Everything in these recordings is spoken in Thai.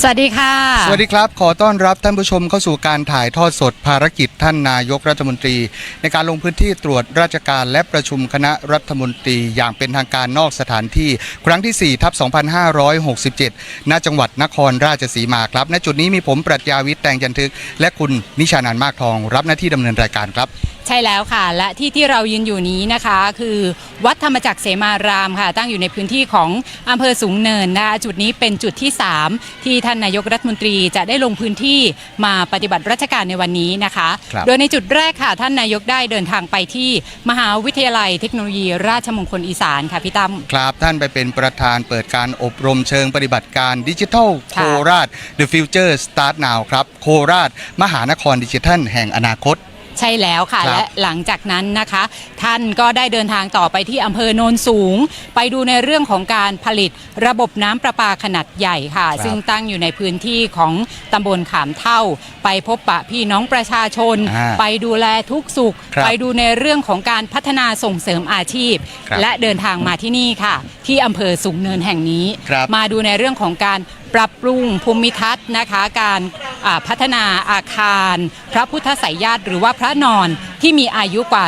สวัสดีค่ะ สวัสดีครับ ขอต้อนรับท่านผู้ชมเข้าสู่การถ่ายทอดสดภารกิจท่านนายกรัฐมนตรี ในการลงพื้นที่ตรวจราชการและประชุมคณะรัฐมนตรี อย่างเป็นทางการนอกสถานที่ ครั้งที่4ทับ2567 ณ จังหวัดนครราชสีมาครับ ณจุดนี้มีผมปรัชญาวิทย์แตงจันทึก และคุณนิชานันท์มากทอง รับหน้าที่ดำเนินรายการครับใช่แล้วค่ะ และที่ที่เรายืนอยู่นี้นะคะ คือวัดธรรมจักรเสมารามค่ะ ตั้งอยู่ในพื้นที่ของอำเภอสูงเนินนะคะจุดนี้เป็นจุดที่ 3 ที่ท่านนายกรัฐมนตรีจะได้ลงพื้นที่มาปฏิบัติราชการในวันนี้นะคะ ครับโดยในจุดแรกค่ะ ท่านนายกได้เดินทางไปที่มหาวิทยาลัยเทคโนโลยีราชมงคลอีสานค่ะพี่ตั้ม ครับท่านไปเป็นประธานเปิดการอบรมเชิงปฏิบัติการดิจิทัลโคค่ะราช The Future Start Now ครับ โคราช มหานครดิจิทัลแห่งอนาคต ใช่แล้วค่ะ ครับและหลังจากนั้นนะคะ ท่านก็ได้เดินทางต่อไปที่อำเภอโนนสูง ไปดูในเรื่องของการผลิตระบบน้ำประปาขนาดใหญ่ค่ะ ครับซึ่งตั้งอยู่ในพื้นที่ของตำบลขามเท่า ไปพบปะพี่น้องประชาชน อ่าไปดูแลทุกสุข ครับไปดูในเรื่องของการพัฒนาส่งเสริมอาชีพ ครับและเดินทางมาที่นี่ค่ะ ที่อำเภอสูงเนินแห่งนี้ ครับ มาดูในเรื่องของการ ปรับปรุงภูมิทัศน์นะคะ การอ่าพัฒนาอาคาร พระพุทธไสยญาติหรือว่าพระนอนที่มีอายุกว่า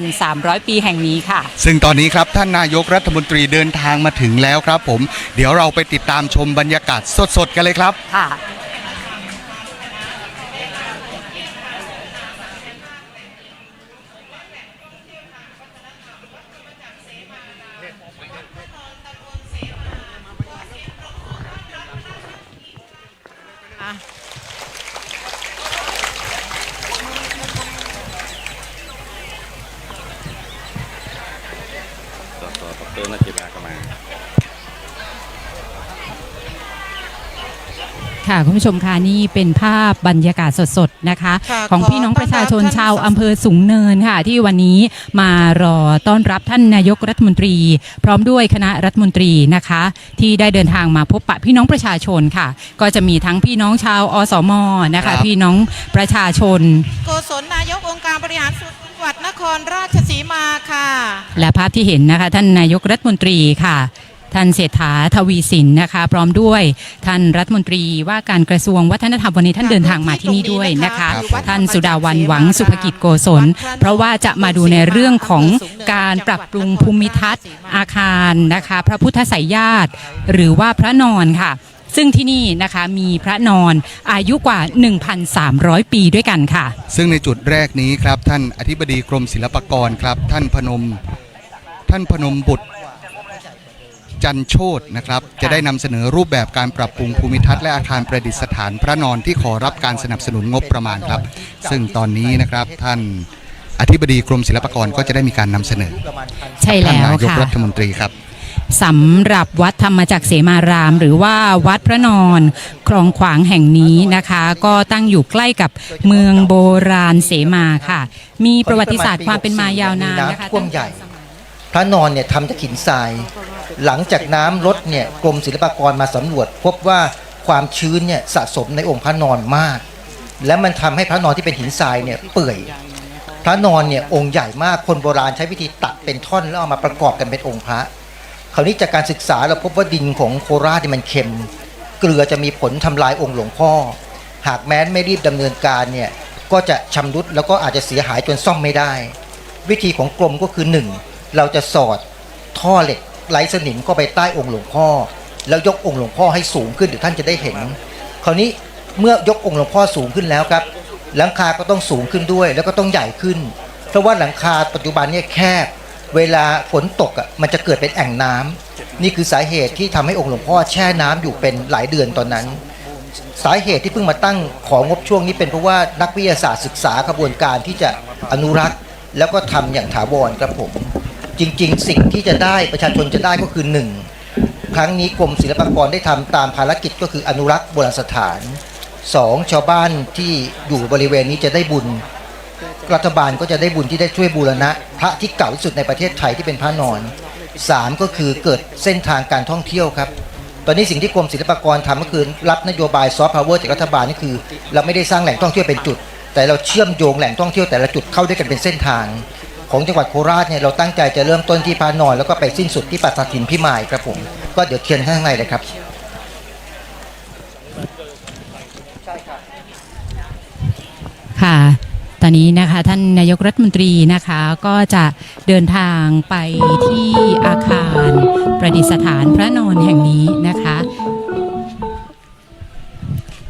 1,300 ปีแห่งนี้ค่ะ ซึ่งตอนนี้ครับท่านนายกรัฐมนตรีเดินทางมาถึงแล้วครับผม เดี๋ยวเราไปติดตามชมบรรยากาศสดๆ กันเลยครับค่ะ ค่ะ คุณผู้ชมค่ะนี่เป็นภาพบรรยากาศสดๆนะคะ ค่ะของขอพี่น้องประชาชนต้อนรับชาวท่าน อำเภอสูงเนินค่ะ ที่วันนี้มารอต้อนรับท่านนายกรัฐมนตรี พร้อมด้วยคณะรัฐมนตรีนะคะ ที่ได้เดินทางมาพบปะพี่น้องประชาชนค่ะ ก็จะมีทั้งพี่น้องชาวอสมนะครัคะ บ พี่น้องประชาชน โกศลนายกองค์การบริหารส่วนจังหวัดนครราชสีมาค่ะ และภาพที่เห็นนะคะ ท่านนายกรัฐมนตรีค่ะ ท่านเศรษฐาทวีสินนะคะ พร้อมด้วยท่านรัฐมนตรีว่าการกระทรวงวัฒนธรรมวันนี้ท่านเดินทางมาที่นี่ด้วยนะคะครับผมท่านสุดาวันหวังสุภกิจโกศล เพราะว่าจะมาดูในเรื่องของการปรับปรุงภูมิทัศน์อาคารนะคะ พระพุทธไสยญาติ หรือว่าพระนอนค่ะซึ่งที่นี่นะคะมีพระนอนอายุกว่า 1,300 ปีด้วยกันค่ะ ซึ่งในจุดแรกนี้ครับท่านอธิบดีกรมศิลปากรครับ ท่านพนม ท่านพนมบุตร จันโชตนะครับ จะได้นำเสนอรูปแบบการปรับปรุงภูมิทัศน์และอาคารประดิษฐานพระนอนที่ขอรับการสนับสนุนงบประมาณครับ ซึ่งตอนนี้นะครับท่านอธิบดีกรมศิลปากรก็จะได้มีการนำเสนอใช่ท่านแล้วนายกค่ะ รัฐมนตรีครับ สำหรับวัดธรรมจักรเสมาราม หรือว่าวัดพระนอน คลองขวางแห่งนี้นะคะ ก็ตั้งอยู่ใกล้กับเมืองโบราณเสมาค่ะ มีประวัติศาสตร์ความเป็นมายาวนานนะคะ น้ำท่วมใหญ่ พระนอนเนี่ยทำจากหินทราย หลังจากน้ำลดเนี่ยกรมศิลปากรมาสำรวจ พบว่าความชื้นเนี่ยสะสมในองค์พระนอนมาก และมันทำให้พระนอนที่เป็นหินทรายเนี่ยเปื่อย พระนอนเนี่ยองค์ใหญ่มากคนโบราณใช้วิธีตัดเป็นท่อนแล้วเอามาประกอบกันเป็นองค์พระ คราวนี้จากการศึกษาเราพบว่าดินของโคราชเนี่มันเค็ม เกลือจะมีผลทำลายองค์หลวงพ่อ หากแม้นไม่รีบดำเนินการเนี่ยก็จะชำรุดแล้วก็อาจจะเสียหายจนซ่อมไม่ได้ วิธีของกรมก็คือหนึ่ง เราจะสอดท่อเหล็กไร้สนิมเข้าไปใต้องค์หลวงพ่อ แล้วยกองค์หลวงพ่อให้สูงขึ้นเดี๋ยวท่านจะได้เห็น คราวนี้เมื่อยกองค์หลวงพ่อสูงขึ้นแล้วครับ หลังคาก็ต้องสูงขึ้นด้วย แล้วก็ต้องใหญ่ขึ้น เพราะว่าหลังคาปัจจุบันเนี่ยแคบ เวลาฝนตกอะมันจะเกิดเป็นแอ่งน้ำนี่คือสาเหตุที่ทำให้องค์หลวงพ่อแช่น้ำอยู่เป็นหลายเดือนตอนนั้น สาเหตุที่เพิ่งมาตั้งของงบช่วงนี้เป็นเพราะว่านักวิทยาศาสตร์ศึกษากระบวนการที่จะอนุรักษ์ แล้วก็ทำอย่างถาวรครับผม จริง ๆ สิ่งที่จะได้ประชาชนจะได้ก็คือหนึ่งครั้งนี้กรมศิลปากรได้ทำตามภารกิจก็คืออนุรักษ์โบราณสถานสองชาวบ้านที่อยู่บริเวณนี้จะได้บุญ รัฐบาลก็จะได้บุญที่ได้ช่วยบูรณะ พระที่เก่าที่สุดในประเทศไทยที่เป็นพระนอนสามก็คือเกิดเส้นทางการท่องเที่ยวครับ ตอนนี้สิ่งที่กรมศิลปากรทำก็คือรับนโยบายซอฟต์พาวเวอร์จากรัฐบาลนี่คือ เราไม่ได้สร้างแหล่งท่องเที่ยวเป็นจุด แต่เราเชื่อมโยงแหล่งท่องเที่ยวแต่ละจุดเข้าด้วยกันเป็นเส้นทาง ของจังหวัดโคราชเนี่ยเราตั้งใจจะเริ่มต้นที่พระนอนแล้วก็ไปสิ้นสุดที่ปราสาทหินพิมายครับผมก็เดี๋ยวเชิญข้างในเลยครับค่ะตอนนี้นะคะท่านนายกรัฐมนตรีนะคะก็จะเดินทางไปที่อาคารประดิษฐานพระนอนแห่งนี้นะคะ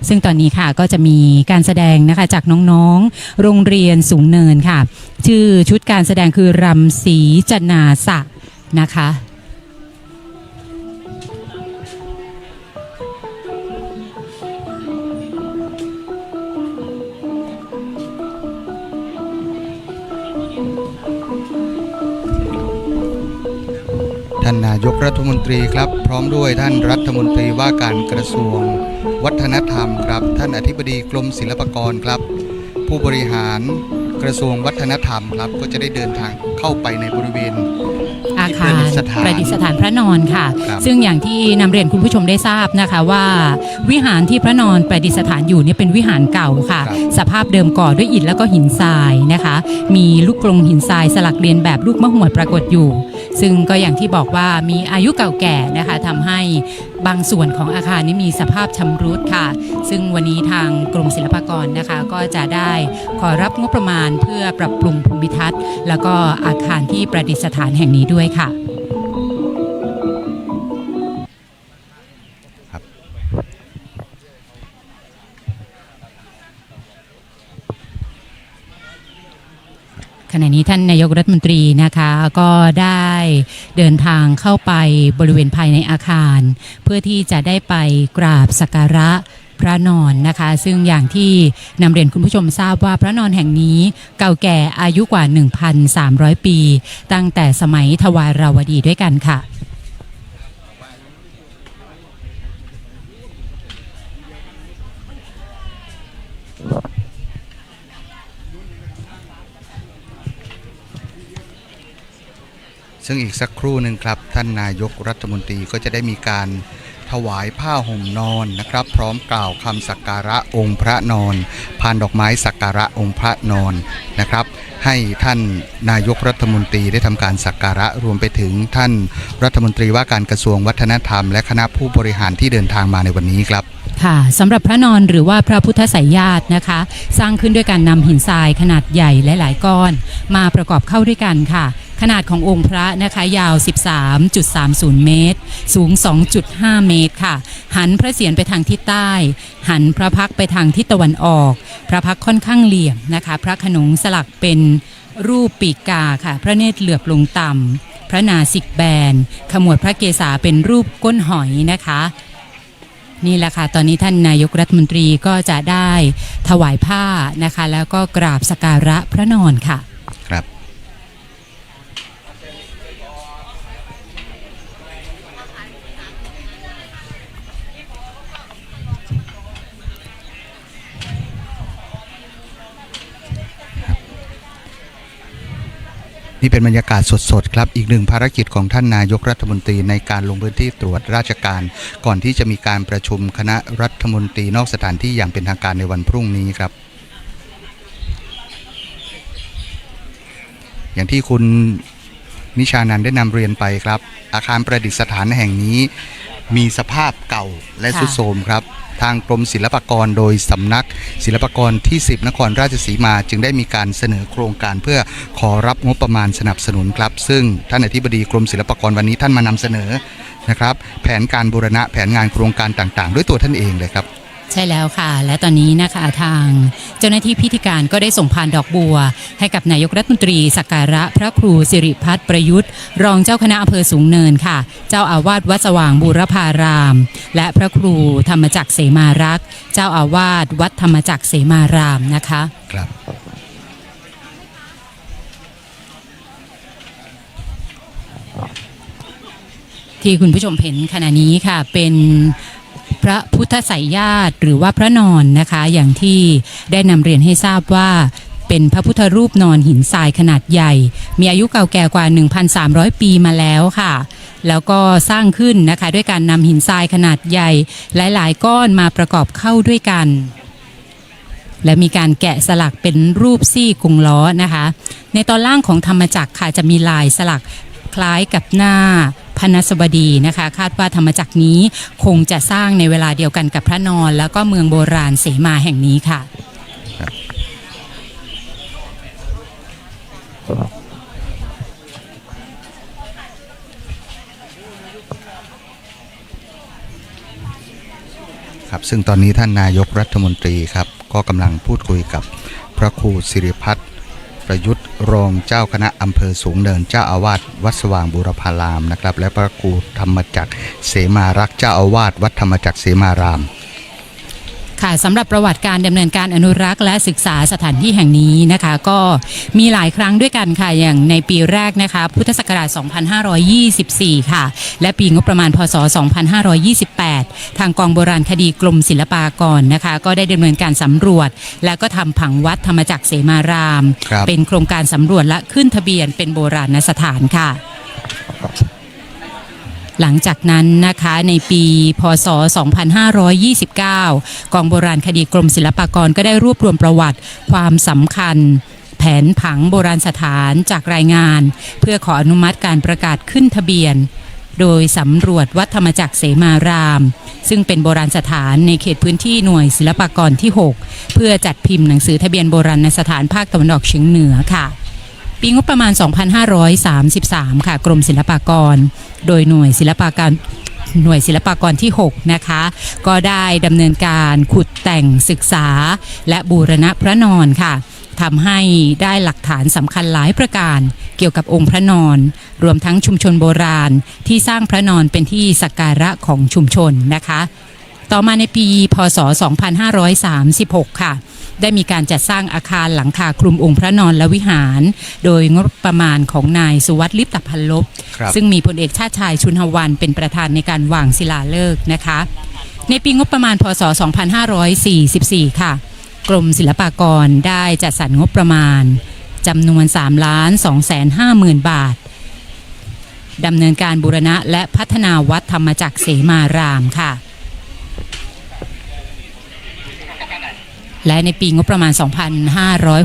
ซึ่งตอนนี้ค่ะก็จะมีการแสดงนะคะจากน้องๆ โรงเรียนสูงเนินค่ะ ชื่อชุดการแสดงคือรำศรีจนาสะนะคะท่านนายกรัฐมนตรีครับ พร้อมด้วยท่านรัฐมนตรีว่าการกระทรวง วัฒนธรรมครับ ท่านอธิบดีกรมศิลปากรครับ ผู้บริหารกระทรวงวัฒนธรรมครับ ก็จะได้เดินทางเข้าไปในบริเวณอาคารประดิษฐานประดิษฐานพระนอนค่ะครับซึ่งอย่างที่นำเรียนคุณผู้ชมได้ทราบนะคะว่า วิหารที่พระนอนประดิษฐานอยู่เนี่ยเป็นวิหารเก่าค่ะครับสภาพเดิมก่อด้วยอิฐแล้วก็หินทรายนะคะ มีลูกกรงหินทรายสลักเรียนแบบลูกมะหวดปรากฏอยู่ ซึ่งก็อย่างที่บอกว่ามีอายุเก่าแก่นะคะทำให้ บางส่วนของอาคารนี้มีสภาพชำรุดค่ะ ซึ่งวันนี้ทางกรมศิลปากรนะคะ ก็จะได้ขอรับงบประมาณเพื่อปรับปรุงภูมิทัศน์ แล้วก็อาคารที่ประดิษฐานแห่งนี้ด้วยค่ะ ขณะนี้ท่านนายกรัฐมนตรีนะคะก็ได้เดินทางเข้าไปบริเวณภายในอาคาร เพื่อที่จะได้ไปกราบสักการะพระนอนนะคะ ซึ่งอย่างที่นำเรียนคุณผู้ชมทราบว่าพระนอนแห่งนี้เก่าแก่อายุกว่า 1,300 ปี ตั้งแต่สมัยทวาราวดีด้วยกันค่ะ ซึ่งอีกสักครู่หนึ่งครับ ท่านนายกรัฐมนตรีก็จะได้มีการถวายผ้าห่มนอนนะครับ พร้อมกล่าวคำสักการะองค์พระนอนพานดอกไม้สักการะองค์พระนอนนะครับ ให้ท่านนายกรัฐมนตรีได้ทำการสักการะรวมไปถึงท่านรัฐมนตรีว่าการกระทรวงวัฒนธรรม และคณะผู้บริหารที่เดินทางมาในวันนี้ครับค่ะสำหรับพระนอนหรือว่าพระพุทธไสยญาตินะคะ สร้างขึ้นด้วยการนำหินทรายขนาดใหญ่หลายๆก้อน มาประกอบเข้าด้วยกันค่ะ ขนาดขององค์พระนะคะยาว 13.30 เมตร สูง 2.5 เมตรค่ะ หันพระเศียรไปทางทิศใต้ หันพระพักไปทางทิศตะวันออก พระพักค่อนข้างเหลี่ยมนะคะ พระขนงสลักเป็นรูปปีกาค่ะ พระเนตรเหลือบลงต่ำพระนาสิกแบน ขมวดพระเกศาเป็นรูปก้นหอยนะคะนี่แหละค่ะ ตอนนี้ท่านนายกรัฐมนตรีก็จะได้ถวายผ้านะคะ แล้วก็กราบสการะพระนอนค่ะ นี่เป็นบรรยากาศสดๆครับ อีกหนึ่งภารกิจของท่านนายกรัฐมนตรีในการลงพื้นที่ตรวจราชการ ก่อนที่จะมีการประชุมคณะรัฐมนตรีนอกสถานที่อย่างเป็นทางการในวันพรุ่งนี้ครับ อย่างที่คุณนิชานันได้นำเรียนไปครับ อาคารประดิษฐานแห่งนี้ มีสภาพเก่าและทรุดโทรมครับ ทางกรมศิลปากรโดยสำนักศิลปากรที่ 10 นครราชสีมา จึงได้มีการเสนอโครงการเพื่อขอรับงบประมาณสนับสนุนครับ ซึ่งท่านอธิบดีกรมศิลปากรวันนี้ท่านมานำเสนอนะครับ แผนการบูรณะแผนงานโครงการต่างๆ ด้วยตัวท่านเองเลยครับ ใช่แล้วค่ะ และตอนนี้นะคะทางเจ้าหน้าที่พิธีการก็ได้ส่งพานดอกบัว ให้กับนายกรัฐมนตรีสักการะพระครูสิริพัฒน์ประยุทธ์ รองเจ้าคณะอำเภอสูงเนินค่ะ เจ้าอาวาสวัดสว่างบูรพาราม และพระครูธรรมจักรเสมารักษ์เจ้าอาวาสวัดธรรมจักรเสมารามนะคะครับที่คุณผู้ชมเห็นขณะนี้ค่ะเป็น พระพุทธไสยญาติหรือว่าพระนอนนะคะ อย่างที่ได้นำเรียนให้ทราบว่าเป็นพระพุทธรูปนอนหินทรายขนาดใหญ่ มีอายุเก่าแก่กว่า 1,300 ปีมาแล้วค่ะ แล้วก็สร้างขึ้นนะคะด้วยการนำหินทรายขนาดใหญ่ หลาย ๆ ก้อนมาประกอบเข้าด้วยกัน และมีการแกะสลักเป็นรูปซี่กุงล้อนะคะ ในตอนล่างของธรรมจักรค่ะจะมีลายสลักคล้ายกับหน้า พนสบดีนะคะ คาดว่าธรรมจักรนี้คงจะสร้างในเวลาเดียวกันกับพระนอน แล้วก็เมืองโบราณเสมาแห่งนี้ค่ะครับซึ่งตอนนี้ท่านนายกรัฐมนตรีครับ ก็กำลังพูดคุยกับพระครูสิริพัฒน์ ประยุทธ์รองเจ้าคณะอำเภอสูงเนินเจ้าอาวาสวัดสว่างบุรพารามนะครับ และพระครูธรรมจักรเสมารักษ์เจ้าอาวาสวัดธรรมจักรเสมาราม ค่ะสำหรับประวัติการดำเนินการอนุรักษ์และศึกษาสถานที่แห่งนี้นะคะ ก็มีหลายครั้งด้วยกันค่ะอย่างในปีแรกนะคะพุทธศักราช 2524 ค่ะ และปีงบประมาณพศ 2528 ทางกองโบราณคดีกรมศิลปากรนะคะ ก็ได้ดำเนินการสำรวจ และก็ทำผังวัดธรรมจักรเสมารามครับเป็นโครงการสำรวจและขึ้นทะเบียนเป็นโบราณสถานค่ะ หลังจากนั้นนะคะในปีพศ 2529 กองโบราณคดีกรมศิลปากรก็ได้รวบรวมประวัติความสำคัญแผนผังโบราณสถานจากรายงาน เพื่อขออนุมัติการประกาศขึ้นทะเบียน โดยสำรวจวัดธรรมจักรเสมาราม ซึ่งเป็นโบราณสถานในเขตพื้นที่หน่วยศิลปากรที่ 6 เพื่อจัดพิมพ์หนังสือทะเบียนโบราณสถานภาคตะวันออกเฉียงเหนือค่ะ ปีงบประมาณ 2533 ค่ะ กรมศิลปากร โดยหน่วยศิลปากรหน่วยศิลปากรที่ 6 นะคะ ก็ได้ดำเนินการขุดแต่งศึกษา และบูรณะพระนอนค่ะทำให้ได้หลักฐานสำคัญหลายประการ เกี่ยวกับองค์พระนอน รวมทั้งชุมชนโบราณที่สร้างพระนอนเป็นที่สักการะของชุมชนนะคะ ต่อมาในปีพศ 2536 ค่ะได้มีการจัดสร้างอาคารหลังคาคลุมองค์พระนอนและวิหาร โดยงบประมาณของนายสุวัสดิ์ลิปตพันลบครับซึ่งมีพลเอกชาติชายชุนหวันเป็นประธานในการวางศิลาฤกษ์นะคะ ในปีงบประมาณพศ 2544 ค่ะ กรมศิลปากรได้จัดสรรงบประมาณจำนวน3ล้าน2แสน5หมื่นบาทดำเนินการบูรณะและพัฒนาวัดธรรมจักรเสมารามค่ะ และในปีงบประมาณ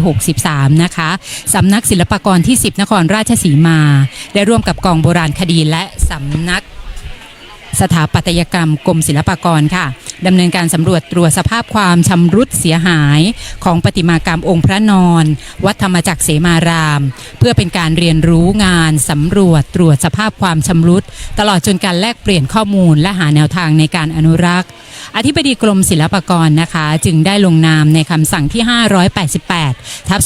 2563 นะคะสำนักศิลปากรที่ 10 นครราชสีมา ได้ร่วมกับกองโบราณคดีและสำนัก สถาปัตยกรรมกรมศิลปากรค่ะดำเนินการสำรวจตรวจสภาพความชำรุดเสียหายของประติมากรรมองค์พระนอน วัดธรรมจักรเสมาราม เพื่อเป็นการเรียนรู้งานสำรวจตรวจสภาพความชำรุด ตลอดจนการแลกเปลี่ยนข้อมูลและหาแนวทางในการอนุรักษ์ อธิบดีกรมศิลปากรนะคะ จึงได้ลงนามในคำสั่งที่ 588 ทับ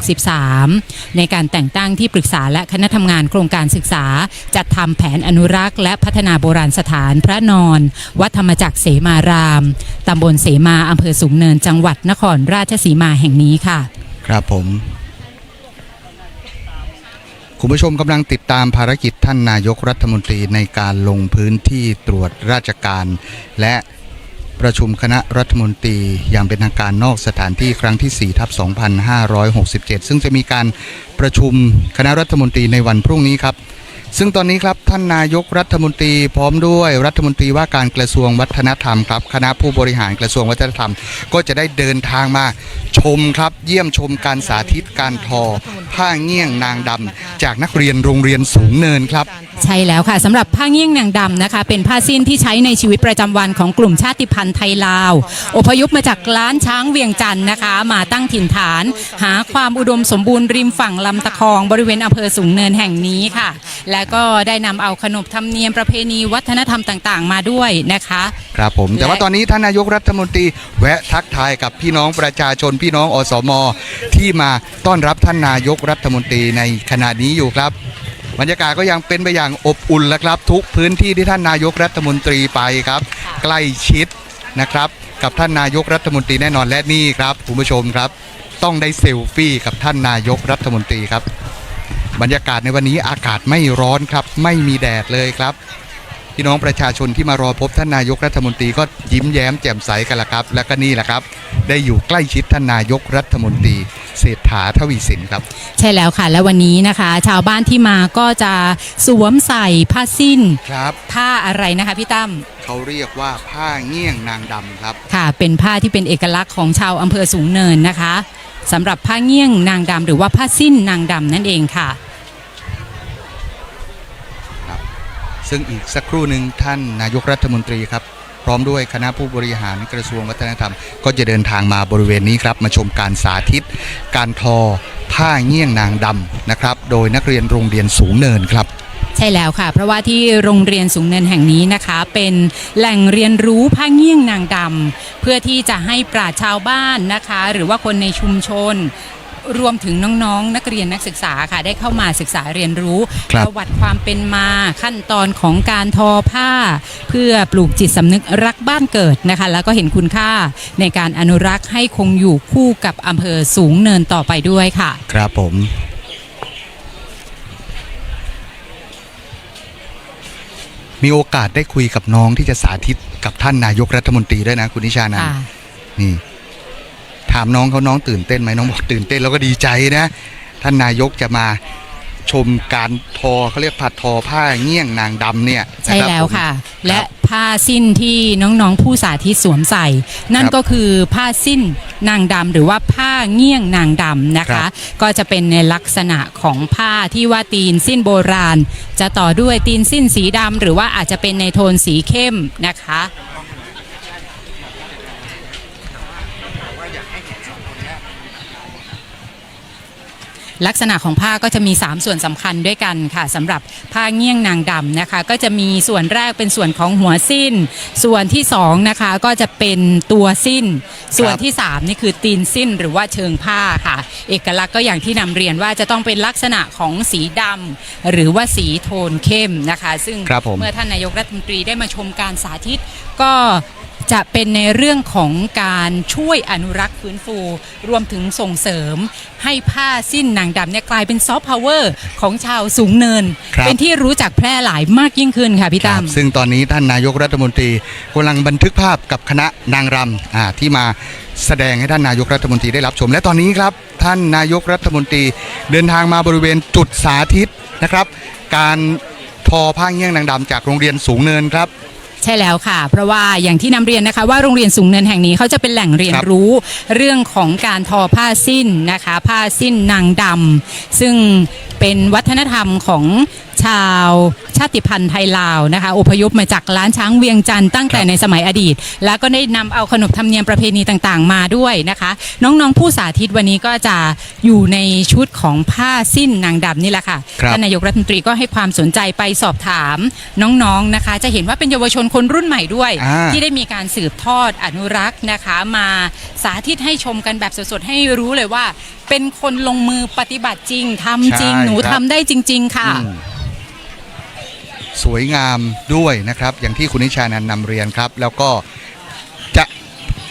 2563 ในการแต่งตั้งที่ปรึกษาและคณะทำงานโครงการศึกษา จัดทำแผนอนุรักษ์ และพัฒนาโบราณสถานพระนอน วัดธรรมจักรเสมาราม ตำบลเสมาอำเภอสูงเนินจังหวัดนครราชสีมาแห่งนี้ค่ะ ครับผม คุณผู้ชมกำลังติดตามภารกิจท่านนายกรัฐมนตรีในการลงพื้นที่ตรวจราชการ และประชุมคณะรัฐมนตรีอย่างเป็นทางการนอกสถานที่ครั้งที่4ทับ2567 ซึ่งจะมีการประชุมคณะรัฐมนตรีในวันพรุ่งนี้ครับ ซึ่งตอนนี้ครับท่านนายกรัฐมนตรีพร้อมด้วยรัฐมนตรีว่าการกระทรวงวัฒนธรรมครับคณะผู้บริหารกระทรวงวัฒนธรรม ก็จะได้เดินทางมา ชมครับเยี่ยมชมการสาธิตการทอ ผ้าเงี้ยงนางดำจากนักเรียนโรงเรียนสูงเนินครับ ใช่แล้วค่ะสำหรับผ้าเงี้ยงนางดำนะคะ เป็นผ้าสิ้นที่ใช้ในชีวิตประจำวันของกลุ่มชาติพันธุ์ไทยลาว อพยพมาจากล้านช้างเวียงจันทร์นะคะ มาตั้งถิ่นฐาน หาความอุดมสมบูรณ์ริมฝั่งลำตะคองบริเวณอำเภอสูงเนินแห่งนี้ค่ะ และก็ได้นำเอาขนบธรรมเนียมประเพณีวัฒนธรรมต่างๆ มาด้วยนะคะ ครับผม แต่ว่าและตอนนี้ท่านนายกรัฐมนตรีแวะทักทายกับพี่น้องประชาชนพี่น้องอสมที่มาต้อนรับท่านนายกรัฐมนตรีในขณะนี้อยู่ครับ บรรยากาศก็ยังเป็นไปอย่างอบอุ่นแล้วครับ ทุกพื้นที่ที่ท่านนายกรัฐมนตรีไปครับ ใกล้ชิดนะครับ กับท่านนายกรัฐมนตรีแน่นอนและนี่ครับคุณผู้ชมครับ ต้องได้เซลฟี่กับท่านนายกรัฐมนตรีครับ บรรยากาศในวันนี้อากาศไม่ร้อนครับ ไม่มีแดดเลยครับ พี่น้องประชาชนที่มารอพบท่านนายกรัฐมนตรีก็ยิ้มแย้มแจ่มใสกันละครับ และก็นี่แหละครับ ได้อยู่ใกล้ชิดท่านนายกรัฐมนตรีเศรษฐาทวีสินครับ ใช่แล้วค่ะ และวันนี้นะคะ ชาวบ้านที่มาก็จะสวมใส่ผ้าสิ้นครับผ้าอะไรนะคะพี่ตั้มเขาเรียกว่าผ้าเงี้ยงนางดำครับค่ะ เป็นผ้าที่เป็นเอกลักษณ์ของชาวอำเภอสูงเนินนะคะสำหรับผ้าเงี้ยงนางดำหรือว่าผ้าสิ้นนางดำนั่นเองค่ะ ซึ่งอีกสักครู่หนึ่งท่านนายกรัฐมนตรีครับ พร้อมด้วยคณะผู้บริหารกระทรวงวัฒนธรรม ก็จะเดินทางมาบริเวณนี้ครับ มาชมการสาธิต การทอผ้าเงี้ยงนางดำนะครับ โดยนักเรียนโรงเรียนสูงเนินครับใช่แล้วค่ะ เพราะว่าที่โรงเรียนสูงเนินแห่งนี้นะคะ เป็นแหล่งเรียนรู้ผ้าเงี้ยงนางดำเพื่อที่จะให้ปราชชาวบ้านนะคะ หรือว่าคนในชุมชน รวมถึงน้องๆนักเรียนนักศึกษาค่ะได้เข้ามาศึกษาเรียนรู้ครับประวัติความเป็นมาขั้นตอนของการทอผ้า เพื่อปลูกจิตสำนึกรักบ้านเกิดนะคะ แล้วก็เห็นคุณค่าในการอนุรักษ์ให้คงอยู่คู่กับอำเภอสูงเนินต่อไปด้วยค่ะ ครับผมมีโอกาสได้คุยกับน้องที่จะสาธิตกับท่านนายกรัฐมนตรีด้วยนะคุณนิชานันท์ค่ะนี่ถามน้องเขาน้องตื่นเต้นไหมน้องบอกตื่นเต้นแล้วก็ดีใจนะ ท่านนายกจะมาชมการทอเขาเรียกผัดทอผ้าเงี้ยงนางดำเนี่ยใช่นรับแล้วผมค่ะคและรับผ้าสิ้นที่น้องๆผู้สาธิตสวมใส่ นั่นครับก็คือผ้าสิ้นนางดำหรือว่าผ้าเงี้ยงนางดำนะครัคะบก็จะเป็นในลักษณะของผ้าที่ว่าตีนสิ้นโบราณ จะต่อด้วยตีนสิ้นสีดำหรือว่าอาจจะเป็นในโทนสีเข้มนะคะ ลักษณะของผ้าก็จะมี 3 ส่วนสำคัญด้วยกันค่ะสำหรับผ้าเงี้ยงนางดำนะคะ ก็จะมีส่วนแรกเป็นส่วนของหัวสิ้น ส่วนที่2นะคะก็จะเป็นตัวสิ้น ส่วนที่ 3 นี่คือตีนสิ้นหรือว่าเชิงผ้าค่ะ เอกลักษณ์ก็อย่างที่นำเรียนว่าจะต้องเป็นลักษณะของสีดำหรือว่าสีโทนเข้มนะคะ ซึ่งครับผมเมื่อท่านนายกรัฐมนตรีได้มาชมการสาธิตก็ จะเป็นในเรื่องของการช่วยอนุรักษ์ฟื้นฟู รวมถึงส่งเสริม ให้ผ้าสิ้นนางดำเนี่ยกลายเป็นซอฟต์พาวเวอร์ของชาวสูงเนิน ครับ เป็นที่รู้จักแพร่หลายมากยิ่งขึ้นค่ะพี่คตั้รับมซึ่งตอนนี้ท่านนายกรัฐมนตรีกำลังบันทึกภาพกับคณะนางรำอ่าที่มาแสดงให้ท่านนายกรัฐมนตรีได้รับชม และตอนนี้ครับ ท่านนายกรัฐมนตรีเดินทางมาบริเวณจุดสาธิตนะครับ การทอผ้าเงี้ยงนางดำจากโรงเรียนสูงเนินครับ ใช่แล้วค่ะ เพราะว่าอย่างที่นำเรียนนะคะว่าโรงเรียนสูงเนินแห่งนี้เขาจะเป็นแหล่งเรียนครับรู้เรื่องของการทอผ้าสิ้นนะคะ ผ้าสิ้นนางดำซึ่งเป็นวัฒนธรรมของ ชาวชาติพันธุ์ไทยลาวนะคะอพยพมาจากล้านช้างเวียงจันทร์ตั้งแต่ครับในสมัยอดีต แล้วก็ได้นำเอาขนบธรรมเนียมประเพณีต่างๆ มาด้วยนะคะ น้องๆผู้สาธิตวันนี้ก็จะอยู่ในชุดของผ้าสิ้นนางดำนี่แหละค่ะครับท่านนายกรัฐมนตรีก็ให้ความสนใจไปสอบถามน้องๆนะคะ จะเห็นว่าเป็นเยาวชนคนรุ่นใหม่ด้วยอ่าที่ได้มีการสืบทอดอนุรักษ์นะคะ มาสาธิตให้ชมกันแบบสดๆให้รู้เลยว่า เป็นคนลงมือปฏิบัติจริงทำจริงใช่หนูครับทำได้จริง ๆ ค่ะอืม สวยงามด้วยนะครับ อย่างที่คุณนิชานันท์นำเรียนครับ แล้วก็จะ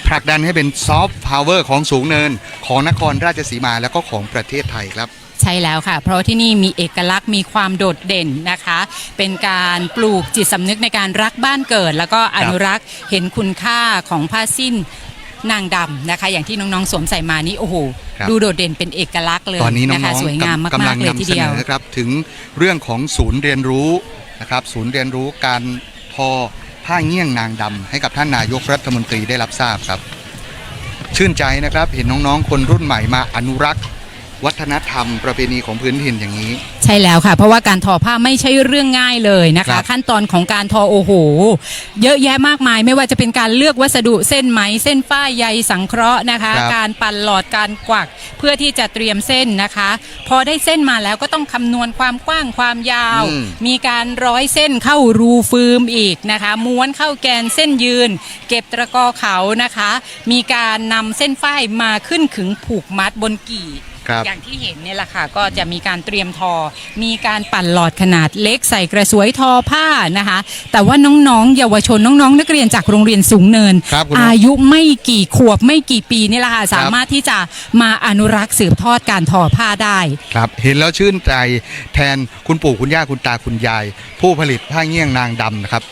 ผลักดันให้เป็นซอฟต์พาวเวอร์ของสูงเนินของนครราชสีมาแล้วก็ของประเทศไทยครับใช่แล้วค่ะ เพราะที่นี่มีเอกลักษณ์มีความโดดเด่นนะคะ เป็นการปลูกจิตสำนึกในการรักบ้านเกิด แล้วก็อนุรักษ์เห็นคุณค่าของผ้าสิ้นนางดำนะคะ อย่างที่น้องๆสวมใส่มานี่โอ้โหครับดูโดดเด่นเป็นเอกลักษณ์เลยตอนนี้น้นะคะองสวยงามๆกำมาลักงๆเลยนำทีเสเดีนยวอครับถึงเรื่องของศูนย์เรียนรู้ นะครับศูนย์เรียนรู้การทอผ้าเงี้ยงนางดำให้กับท่านนายกรัฐมนตรีได้รับทราบครับ ชื่นใจนะครับเห็นน้องๆคนรุ่นใหม่มาอนุรักษ์ วัฒนธรรมประเพณีของพื้นถิ่นอย่างนี้ ใช่แล้วค่ะ เพราะว่าการทอผ้าไม่ใช่เรื่องง่ายเลยนะครัคะบขั้นตอนของการทอโอ้โห เยอะแยะมากมายไม่ว่าจะเป็นการเลือกวัสดุเส้นไหม เส้นฝ้ายใยสังเคราะห์นะคะ ครับการปั่นหลอดการกวักเพื่อที่จะเตรียมเส้นนะคะ พอได้เส้นมาแล้วก็ต้องคำนวณความกว้างความยาว อืม มีการร้อยเส้นเข้ารูฟืมอีกนะคะ ม้วนเข้าแกนเส้นยืน เก็บตะกอเขานะคะ มีการนำเส้นฝ้ายมาขึ้นขึงผูกมัดบนกี่ ครับอย่างที่เห็นเนี่ยแหละค่ะก็จะมีการเตรียมทอ มีการปั่นหลอดขนาดเล็กใส่กระสวยทอผ้านะคะ แต่ว่าน้องๆ เยาวชนน้องๆ นักเรียนจากโรงเรียนสูงเนิน ครับคุณอายุไม่กี่ขวบไม่กี่ปีนี่แหละค่ะสามารถที่จะมาอนุรักษ์สืบทอดการทอผ้าได้ ครับ เห็นแล้วชื่นใจแทนคุณปู่คุณย่าคุณตาคุณยาย ผู้ผลิตผ้าเงี้ยงนางดำนะครับ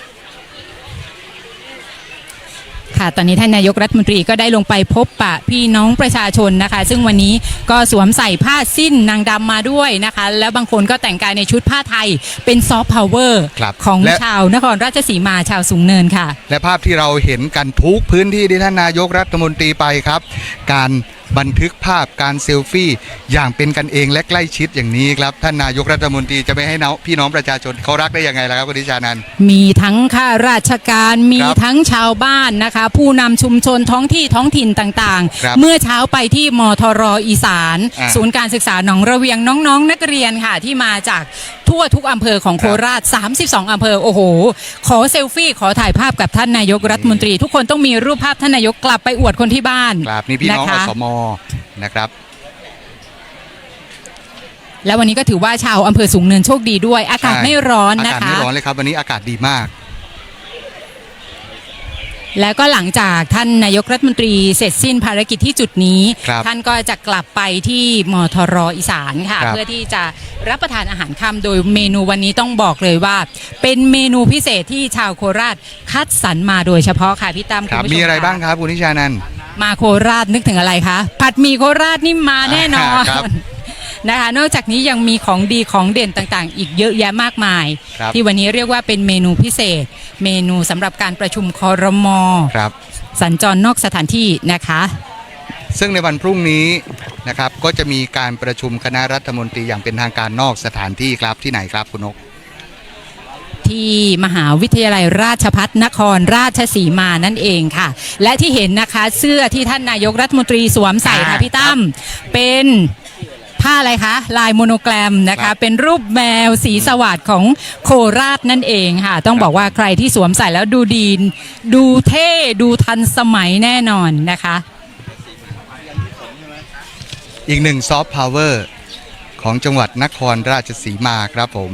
ค่ะตอนนี้ท่านนายกรัฐมนตรีก็ได้ลงไปพบปะพี่น้องประชาชนนะคะ ซึ่งวันนี้ก็สวมใส่ผ้าสิ้นนางดำมาด้วยนะคะ แล้วบางคนก็แต่งกายในชุดผ้าไทยเป็นซอฟต์พาวเวอร์ครับของและชาวนครราชสีมาชาวสูงเนินค่ะ และภาพที่เราเห็นกันทุกพื้นที่ที่ท่านนายกรัฐมนตรีไปครับ การ บันทึกภาพการเซลฟี่ อย่างเป็นกันเองและใกล้ชิดอย่างนี้ครับ ท่านนายกรัฐมนตรีจะไม่ให้น้องพี่น้องประชาชนเขารักได้ยังไงล่ะครับคุณนิชานันท์มีทั้งข้าราชการมีครับทั้งชาวบ้านนะคะ ผู้นำชุมชนท้องที่ท้องถิ่นต่างครับๆ เมื่อเช้าไปที่มทรอีสาน อ่าศูนย์การศึกษาหนองระเวียงน้องๆ นักเรียนค่ะที่มาจาก ทั่วทุกอำเภอของโคราช 32 อำเภอ โอ้โห ขอเซลฟี่ ขอถ่ายภาพกับท่านนายกรัฐมนตรี ทุกคนต้องมีรูปภาพท่านนายกกลับไปอวดคนที่บ้านครับนี่พี่น้องะอคะสมนะครับแล้ววันนี้ก็ถือว่าชาวอำเภอสูงเนินโชคดีด้วย อากาศใช่ไม่ร้อนอานะกาศคะไม่ร้อนเลยครับ วันนี้อากาศดีมาก แล้วก็หลังจากท่านนายกรัฐมนตรีเสร็จสิ้นภารกิจที่จุดนี้ ครับท่านก็จะกลับไปที่มทรอีสานค่ะ ครับ เพื่อที่จะรับประทานอาหารค่ำโดยเมนูวันนี้ต้องบอกเลยว่า เป็นเมนูพิเศษที่ชาวโคราชคัดสรรมาโดยเฉพาะค่ะพี่ตั้มครับณผู้ชมีอะไรค่บ้างครับคุณนิชานันท์มาโคราชนึกถึงอะไรคะผัดหมี่โคราชนี่มาแน่นอน ครับ นะคะ นอกจากนี้ยังมีของดีของเด่นต่างๆ อีกเยอะแยะมากมาย ครับที่วันนี้เรียกว่าเป็นเมนูพิเศษ เมนูสำหรับการประชุมคอรมอครับ สัญจรนอกสถานที่นะคะ ซึ่งในวันพรุ่งนี้นะครับก็จะมีการประชุมคณะรัฐมนตรีอย่างเป็นทางการนอกสถานที่ครับที่ไหนครับคุณนก ที่มหาวิทยาลัยราชพัฒนครราชสีมานั่นเองค่ะ และที่เห็นนะคะเสื้อที่ท่านนายกรัฐมนตรีสวมใส่ค่ะอ่า พี่ตั้มเป็น ผ้าอะไรคะ ลายโมโนแกรมนะครัคะ บ เป็นรูปแมวสีสวัสดของโคราชนั่นเองค่ะ ต้องบอกว่าใครที่สวมใส่แล้วดูดี ดูเท่ดูทันสมัยแน่นอนนะคะ อีกหนึ่งซอฟต์พาวเวอร์ของจังหวัดนครราชสีมาครับผม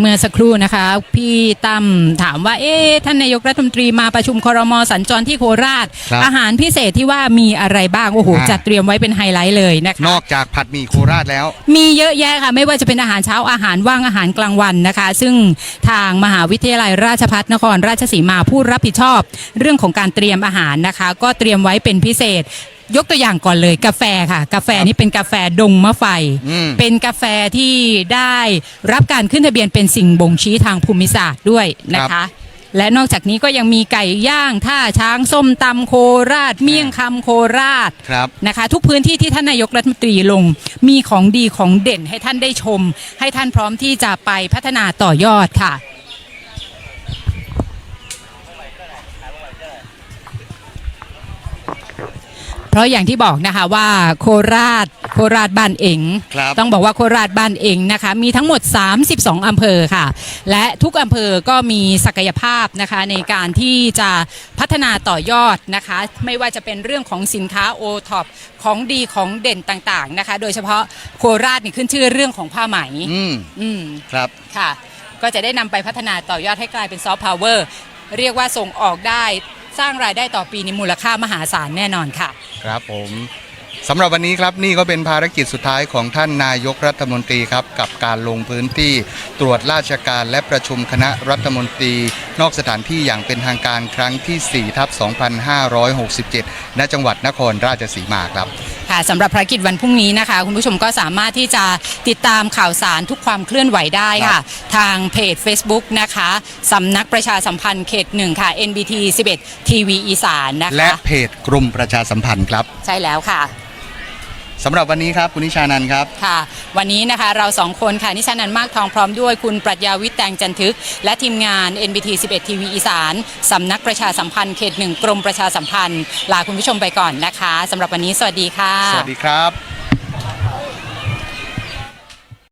เมื่อสักครู่นะคะ พี่ตั้มถามว่า เอ๊ะท่านนายกรัฐมนตรีมาประชุมครมสัญจรที่โคราช ครับอาหารพิเศษที่ว่ามีอะไรบ้าง โอ้โห อ่า จัดเตรียมไว้เป็นไฮไลท์เลยนะคะ นอกจากผัดหมี่โคราชแล้ว มีเยอะแยะค่ะ ไม่ว่าจะเป็นอาหารเช้าอาหารว่างอาหารกลางวันนะคะ ซึ่งทางมหาวิทยาลัยราชภัฏนครราชสีมาผู้รับผิดชอบ เรื่องของการเตรียมอาหารนะคะ ก็เตรียมไว้เป็นพิเศษ ยกตัวอย่างก่อนเลยกาแฟค่ะ กาแฟนี่เป็นกาแฟดงมะไฟ อืม เป็นกาแฟที่ได้รับการขึ้นทะเบียนเป็นสิ่งบ่งชี้ทางภูมิศาสตร์ด้วยนะคะ และนอกจากนี้ก็ยังมีไก่ย่างท่าช้างส้มตำโคราช เมี่ยงคำโคราช ครับ นะคะทุกพื้นที่ที่ท่านนายกรัฐมนตรีลง มีของดีของเด่นให้ท่านได้ชม ให้ท่านพร้อมที่จะไปพัฒนาต่อยอดค่ะ ราะอย่างที่บอกนะคะว่าโคราชโคราชบ้านเองครับต้องบอกว่าโคราชบ้านเองนะคะ มีทั้งหมด 32 อำเภอค่ะ และทุกอำเภอก็มีศักยภาพนะคะในการที่จะพัฒนาต่อยอดนะคะ ไม่ว่าจะเป็นเรื่องของสินค้าโอท็อปของดีของเด่นต่างๆนะคะ โดยเฉพาะโคราชนี่ขึ้นชื่อเรื่องของผ้าไหม อืมอืมครับค่ะ ก็จะได้นำไปพัฒนาต่อยอดให้กลายเป็นซอฟต์พาวเวอร์เรียกว่าส่งออกได้ สร้างรายได้ต่อปีในมูลค่ามหาศาลแน่นอนค่ะ ครับผมสำหรับวันนี้ครับนี่ก็เป็นภารกิจสุดท้ายของท่านนายกรัฐมนตรีครับ กับการลงพื้นที่ตรวจราชการและประชุมคณะรัฐมนตรี นอกสถานที่อย่างเป็นทางการครั้งที่4ทับ2567 ณจังหวัดนครราชสีมาครับ ค่ะสำหรับภารกิจวันพรุ่งนี้นะคะ คุณผู้ชมก็สามารถที่จะติดตามข่าวสารทุกความเคลื่อนไหวได้ค่ะ ทางเพจ Facebook นะคะสำนักประชาสัมพันธ์เขตหนึ่งค่ะ NBT 11ทีวีอีสานนะและคะเพจกรมประชาสัมพันธ์ครับ ใช่แล้วค่ะ สำหรับวันนี้ครับคุณนิชานันท์ครับ ค่ะ วันนี้นะคะเราสองคนค่ะนิชานันท์มากทองพร้อมด้วยคุณปรัชญาวิทย์แตงจันทึก และทีมงาน NBT 11 ทีวีอีสานสำนักประชาสัมพันธ์เขตหนึ่งกรมประชาสัมพันธ์ ลาคุณผู้ชมไปก่อนนะคะสำหรับวันนี้สวัสดีค่ะ สวัสดีครับ